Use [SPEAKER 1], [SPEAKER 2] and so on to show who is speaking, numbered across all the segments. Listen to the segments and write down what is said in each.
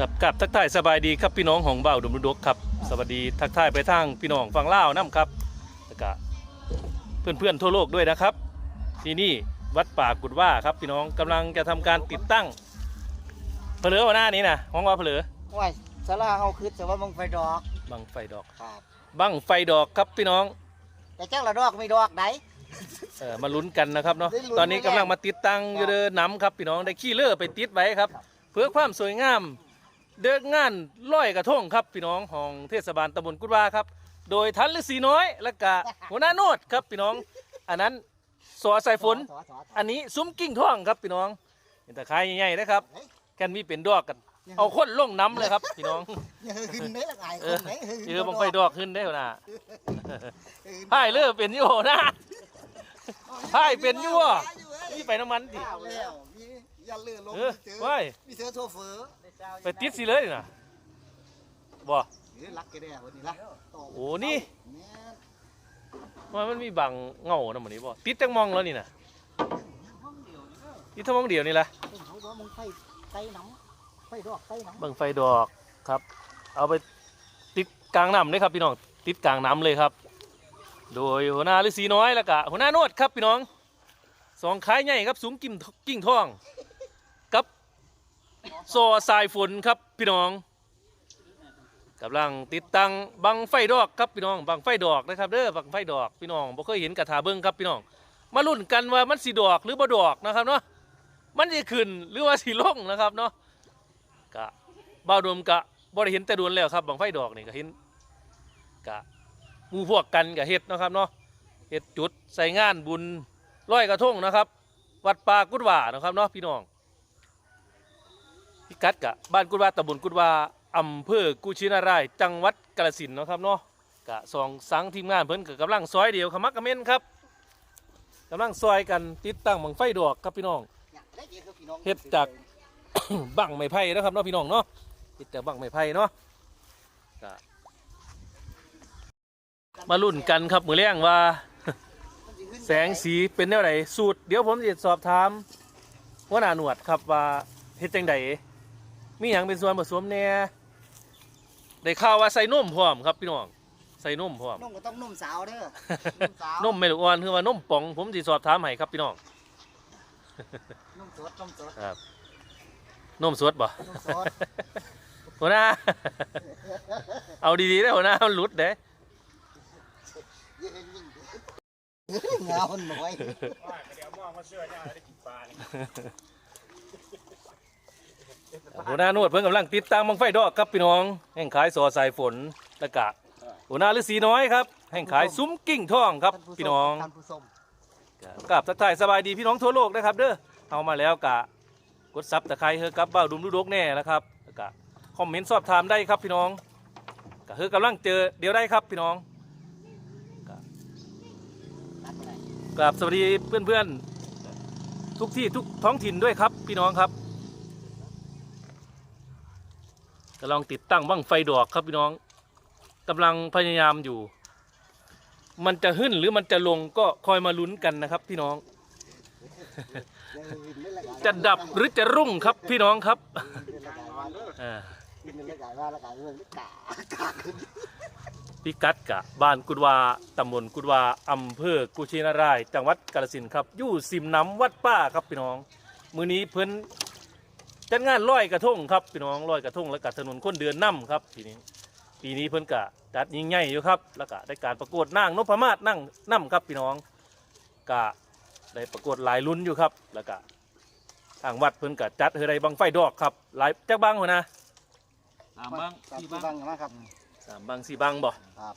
[SPEAKER 1] กับกับทักทายสบายดีครับพี่น้องของเบาดุมรุดกครับ สวัสดีทักทายไปทางพี่น้องฝั่งลาวน้ำครับแล้วก็เพื่อนๆทั่วโลกด้วยนะครับ ที่นี่วัดป่ากุดว่าครับพี่น้องกำลังจะทำการติดตั้งเพลือวันหน้านี้นะห้องว่าเพลือ
[SPEAKER 2] ว่า สาราเฮาคือแต่ว่าบังไฟดอก
[SPEAKER 1] บังไฟดอก
[SPEAKER 2] ครับ
[SPEAKER 1] บังไฟดอกครับพี่น้อง
[SPEAKER 2] แต่จักละดอกไม่ดอกไหน
[SPEAKER 1] เออมาลุ้นกันนะครับเนาะ
[SPEAKER 2] ได้ลุ้น
[SPEAKER 1] ตอนนี้กำลังมาติดตั้งอยู่เด้อน้ำครับพี่น้องได้ขี้เลือไปติดไว้ครับ เพื่อความสวยงาม เดินงานลอยกระทงครับพี่น้องของเทศบาลตำบลกุดว่าครับ โดยทันฤาษีน้อยและกะหัวหน้าโนดครับพี่น้อง อันนั้นสอสายฝน
[SPEAKER 2] สอสอสอ
[SPEAKER 1] อันนี้ซุ้มกิ้งท่องครับพี่น้องเห็นแต่ขายใหญ่ๆนะครับแกันมีเป็นดอกกัน เอาคนลงน้ำเลยครับพี่น้อง
[SPEAKER 2] อย่าขึ้นได้ละไง
[SPEAKER 1] เอ
[SPEAKER 2] ค
[SPEAKER 1] อน
[SPEAKER 2] ไหน
[SPEAKER 1] เออบังไฟดอกขึ้นได้หัวหน้าพ่ายเลือเป็นอยู่หัวหน้าพ่ายเป็นอยู่อะนี่ไปน้ำมันดิ
[SPEAKER 2] ข้าวแล้วมีอย่าเลื่อนลง
[SPEAKER 1] เออ
[SPEAKER 2] เจอ
[SPEAKER 1] ไว้
[SPEAKER 2] มีเสือโซเฟอร์
[SPEAKER 1] ไปติดสิเลยนะบ่
[SPEAKER 2] เฮ้ยรักแกแด่วันนี้ละ
[SPEAKER 1] โอ้นี่
[SPEAKER 2] แม่น
[SPEAKER 1] ว่ามันมีบังเงานะหมันนี้บ่ติดจังมองแล้วนี่นะ
[SPEAKER 2] ห้องเดียวนี่ก็
[SPEAKER 1] ติดทั้งมองเดียวนี่แหละ
[SPEAKER 2] ฟไฟดอกไตน้ำ
[SPEAKER 1] บังไฟดอกครับ เอาไปติดกลางน้ำเลยครับพี่น้องติดกลางน้ำเลยครับ โดยหัวหน้าฤาษีน้อยแล้วก็หัวหน้าโนดครับพี่น้องสองขายใหญ่ครับสูงกิ่มกิ่งทองกับซอสายฝนครับพี่น้องกำลังติดตั้งบังไฟดอกครับพี่น้องบังไฟดอกนะครับเด้อบังไฟดอกพี่น้องบ่เคยเห็นกระถาเบิ้งครับพี่น้อง มาลุ้นกันว่ามันสีดอกหรือบ่ดอกนะครับเนาะมันจะขึ้นหรือว่าสีลงนะครับเนาะ กะบ่าวดมกะบ่ได้เห็นแต่ดวนแล้วครับบังไฟดอกนี่ก็เห็นกะมูพวกกันกะเฮ็ดนะครับเนาะเฮ็ดจุดใส่งานบุญร้อยกระทงนะครับ วัดป่ากุดว่านะครับเนาะพี่น้องพิกัดกะบ้านกุดว่าตำบลกุดว่าอำเภอกุชินารายจังหวัดกาฬสินธุ์นะครับเนาะกะสองสังทีมงานเพิ่นก็กำลังซอยเดียวขมักกระเม่นครับกำลังซอยกันติดตั้งบังไฟดอกครับพี่น้อง
[SPEAKER 2] อยากได้เจอกับพี่น้อง
[SPEAKER 1] เฮ็ดจาก บังไม้ไผ่นะครับเนาะพี่น้องเนาะเฮ็ดจากบังไม้ไผ่เนาะกะมาลุ้นกันครับมือแรงว่า
[SPEAKER 2] มันสิขึ้น
[SPEAKER 1] แสงสีเป็นแนวไหนสูตร เดี๋ยวผมจะสอบถามหัวหน้าหนวดครับว่าเฮ็ดจังไดมีหยังเป็นส่วนผสมแหน่ได้ข่าวว่าใส่นมพร้อมครับพี่น้องใส่นมพร้อม
[SPEAKER 2] นุ่มก็ต้องนุ่มสาวเด้อมสาว
[SPEAKER 1] นมไม่ลูกอ่อนคือว่านมป่อง ผมสิสอบถามให้ครับพี่น้อง
[SPEAKER 2] นุ่มสดนุ่มสด
[SPEAKER 1] ครับ นมสดบ่
[SPEAKER 2] นุ่มสด
[SPEAKER 1] หัวหน้า เอาดีๆได้อหัวหน้ามันหลุดเด้
[SPEAKER 2] ยืนยิ่งเงาหน่อย
[SPEAKER 1] หัวหน้านวดเพิ่งกำลังติดตั้งบังไฟดอกครับพี่น้อง แห่งขายสอสายฝนตะกะหัวหน้าฤาษีน้อยครับ แห่งขายซุ้มกิ้งทองครับพี่น้อง
[SPEAKER 2] ท่านผู้ชม
[SPEAKER 1] กับทักทายสบายดีพี่น้องทั่วโลกนะครับ เด้อเอามาแล้วกะ กดซับตะไคร้เฮอกับเบ้าดุมลูกดกแน่นะครับแล้วกะคอมเมนต์สอบถามได้ครับพี่น้องกะเฮอกำลังเจอเดี๋ยวได้ครับพี่น้องกะ
[SPEAKER 2] ตัดไปไหน
[SPEAKER 1] กราบสวัสดีเพื่อนๆ ทุกที่ทุกท้องถิ่นด้วยครับพี่น้องครับกำลังติดตั้งบั้งไฟดอกครับพี่น้องกำลังพยายามอยู่ มันจะขึ้นหรือมันจะลงก็คอยมาลุ้นกันนะครับพี่น้อง จะดับหรือจะรุ่งครับพี่น้องครับอ่าพิกัดกะบ้านกุดวาตำบลกุดวาอำเภอกุชินารายจังหวัดกาฬสินธุ์ครับอยู่สิมน้ำวัดป้าครับพี่น้อง มือนี้เพิ่นจัดงานลอยกระทงครับพี่น้องลอยกระทงแล้วก็ถนนคนเดือนน้ำครับทีนี้ ปีนี้เพิ่นกะจัดยิ่งใหญ่อยู่ครับ แล้วก็ได้การประกวดนางนพมาศนั่งน้ำครับพี่น้องกะ ได้ประกวดหลายรุ่นอยู่ครับ แล้วก็ทางวัดเพิ่นกะจัดเฮอได้บังไฟดอกครับ หลายจักบังหัวนะ
[SPEAKER 3] สามบ้าง
[SPEAKER 2] สี่
[SPEAKER 3] สี่
[SPEAKER 2] บ้า
[SPEAKER 3] บ้างง
[SPEAKER 2] นะครับ
[SPEAKER 1] สามบังสี่บังบ่
[SPEAKER 2] ครับ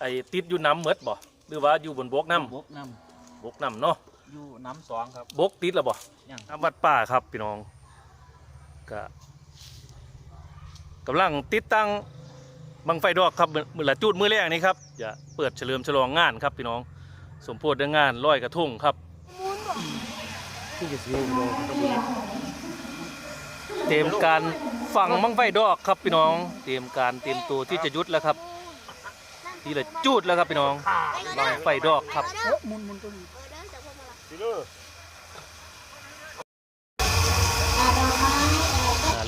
[SPEAKER 1] ไอติดอยู่น้ำเมดบ่หรือว่าอยู่บนบกน้
[SPEAKER 3] บกน้ำ
[SPEAKER 1] บกน้ำเนาะำ
[SPEAKER 3] อยู่น้ำสองครับ
[SPEAKER 1] บกติดแล้วบ่
[SPEAKER 3] ยัง
[SPEAKER 1] ทำวัดป่าครับพี่น้องก็กำลังติดตั้งบังไฟดอกครับมือมือละจุดมือแรกนี้ครับจะเปิดเฉลิมฉลองงานครับพี่น้อง สมโพธิเรื่องงานลอยกระทุ่งครับเตรียมการฝั่งบังไฟดอกครับพี่น้อง เตรียมการเตรียมตัวที่จะยุดแล้วครับ ที่ละจูดแล้วครับพี่น้องบังไฟดอกครับ
[SPEAKER 2] เอ๊ะมุนมุนตัวนี้
[SPEAKER 1] เ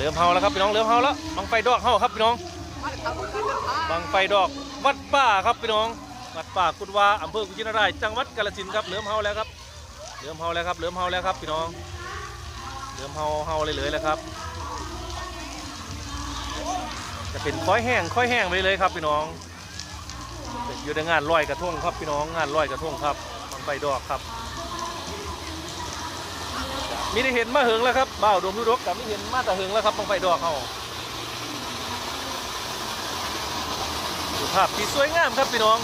[SPEAKER 1] ริ่มเฮาแล้วครับพี่น้องเริ่มเฮาแล้วบังไฟดอกเฮาครับพี่น้องบังไฟดอกวัดป่าครับพี่น้อง วัดป่ากุดวาอำเภอกุชินารายจังหวัดกาฬสินธุ์ครับเริ่มเฮาแล้วครับเริ่มเฮาแล้วครับเริ่มเฮาแล้วครับพี่น้องเริ่มเฮาเฮาเลยเลยแล้วครับ จะเป็นค่อยแห้งค่อยแห้งไปเลยครับพี่น้องอยู่ในงานลอยกระทงครับพี่น้องงานลอยกระทงครับบังไฟดอกครับมีได้เห็นมาเหิงแล้วครับบ่าวดมทุรกกับมีเห็นมาแต่เหิงแล้วครับบังไฟดอกเขาดูภาพที่สวยงามครับพี่น้อง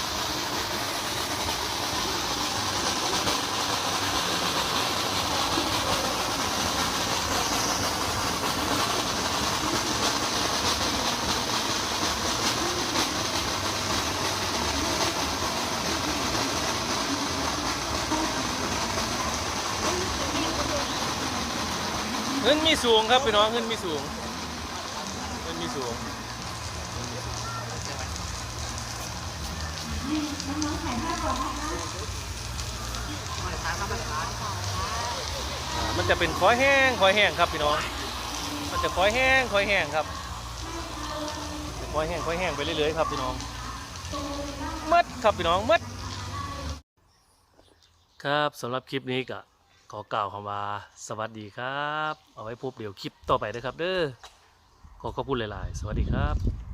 [SPEAKER 1] งินมีสูงครับพี่น้องเงินมีสูงเงินมีสูงอ่ามันจะเป็นคอยแห้งคอยแห้งครับพี่น้อง มันจะคอยแห้งคอยแห้งครับคอยแห้งคอยแห้งไปเรื่อยๆครับพี่น้องมัดครับพี่น้องมัดครับสำหรับคลิปนี้ก็ ขอกล่าวคำว่าสวัสดีครับ เอาไว้พบเดี๋ยวคลิปต่อไปนะครับ เด้อขอขอบคุณหลาย ๆ สวัสดีครับ